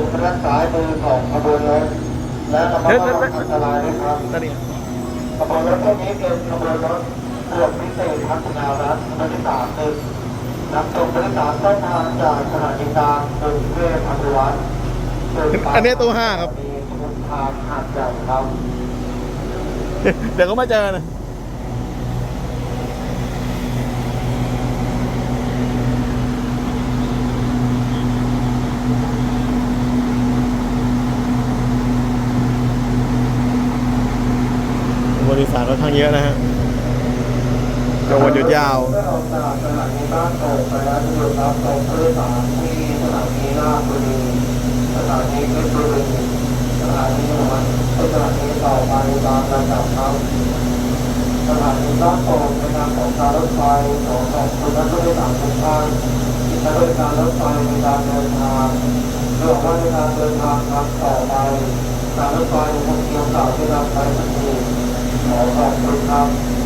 างขึ้นลงด้านซ้ายมือของขบวนรถและระมัดระวังอันตรายด้วยครับนั่นเองขบวนรถพวกนี้เป็นขบวนรถตรวจพิเศษพัฒนารัฐรถที่สามหนึ่งนำส่งผู้โดยสารต้นทางจากสถานีกลางกรุงเทพอภิวัตรสู่ปากอันนี้ตัวห้าครับมีขบวนทางหาดใหญ่ครับ เดี๋ยวก็มาเจอนะ บริษัทค่อน ข้างเยอะนะฮะจะวันหยุดยาวสถานีบ้านโป่งหยุดยารที่สถานีราชบุรีสถานีเพชรบุรีสถานีหัวสถานีต่อไปตามลำดับครับสถานีบ้างของการรถไฟขอขอบคุณนักผู้โดยสารทุกท่านที่ใช้บริการรถไฟในการเดินทางเรื่องว่าในการเดินทางครั้งต่อไปการรถไฟคงมีโอกาสได้รับใช้ทั All.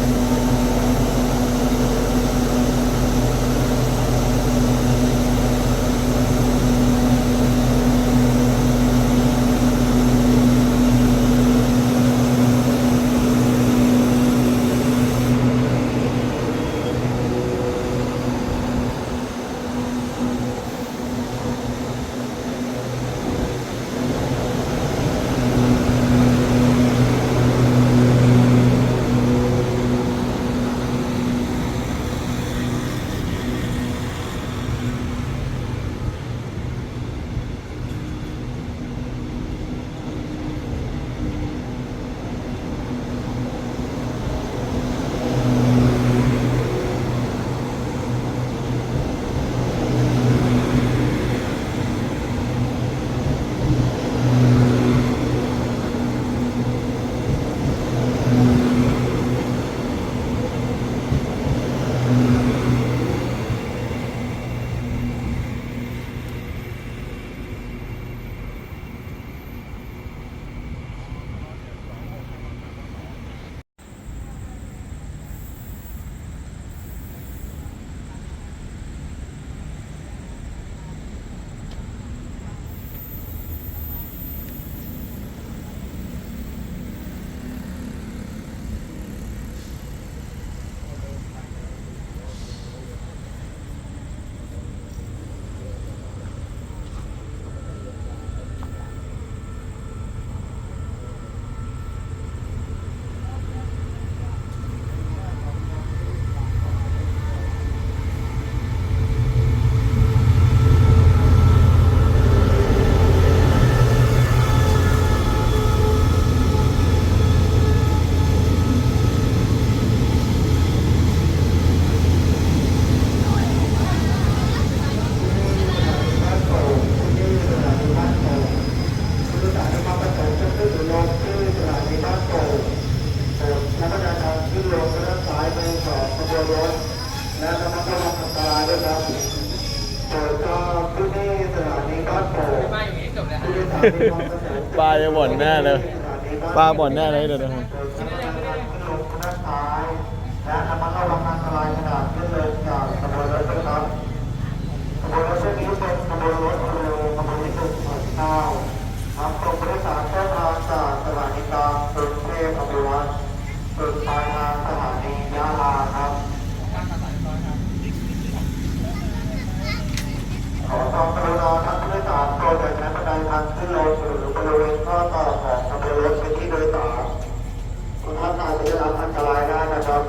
ที่นี่สถานีบ้านโป่งผู้โดยสารมีความประสงค์ปลาจะบ่นแน่เลย ปลาบ่นแน่เลยเดี๋ยวนะครับโปรดใช้บริการทางขึ้นลงด้านซ้ายและระมัดระวังอันตรายขณะขึ้นลงจากขบวนรถด้วยครับ ขบวนรถเส้นนี้เป็นขบวนรถเร็วขบวนที่หนึ่งหนึ่งเก้านำส่งผู้โดยสารเข้าทางจากสถานีกลางกรุงเทพอภิวัตรสุดปลายทางสถานียะลาครับ ขอความกรุณาท่านผู้โดยสารโปรดใช้บันไดทางขึ้นลงหรือบริเวณข้อต่อของขบวนรถเป็นที่โดยสารคุณท่านอาจจะได้รับอันตรายได้นะครับ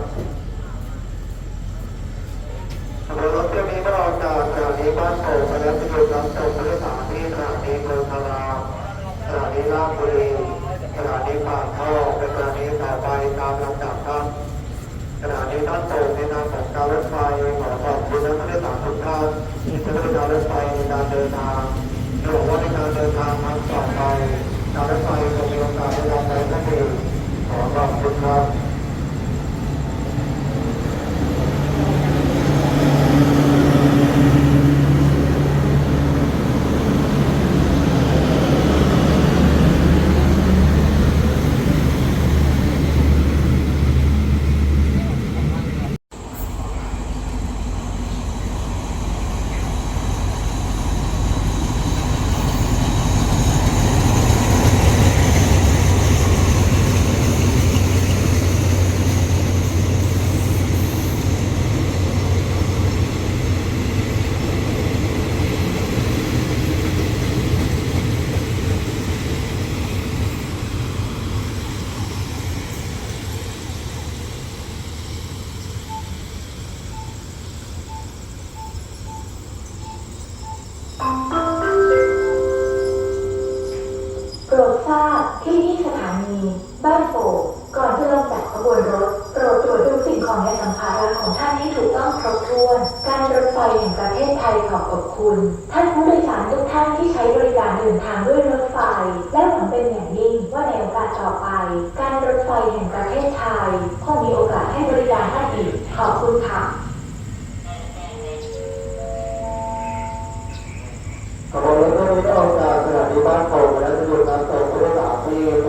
ขบวนรถเที่ยวนี้ก็ออกจากสถานีบ้านโป่งไปแล้วจะหยุดรับส่งผู้โดยสารที่สถานีเมืองพาราสถานีราชบุรีสถานีปากท่อเป็นสถานีต่อไปตามลำดับครับสถานีบ้านโป่งในนามของการรถไฟขอขอบคุณนักผู้โดยสารทุกท่านที่ใช้บริการรถไฟในการเดินทาง เดินทางมาต่อไปการรถไฟจะมีโอกาสได้ยังไงก็คือขอขอบคุณครับ ขอขอบคุณ ท่านผู้โดยสารทุกท่านที่ใช้บริการเดินทางด้วยรถไฟ และหวังเป็นอย่างยิ่งว่าในโอกาสต่อไป การรถไฟแห่งประเทศไทยคงมีโอกาสให้บริการท่านอีก ขอบคุณค่ะขบวนรถไฟก็ออกจารสถานีบ้านโป่งและจะหยุดนำตกงผู้โดยสารที่ส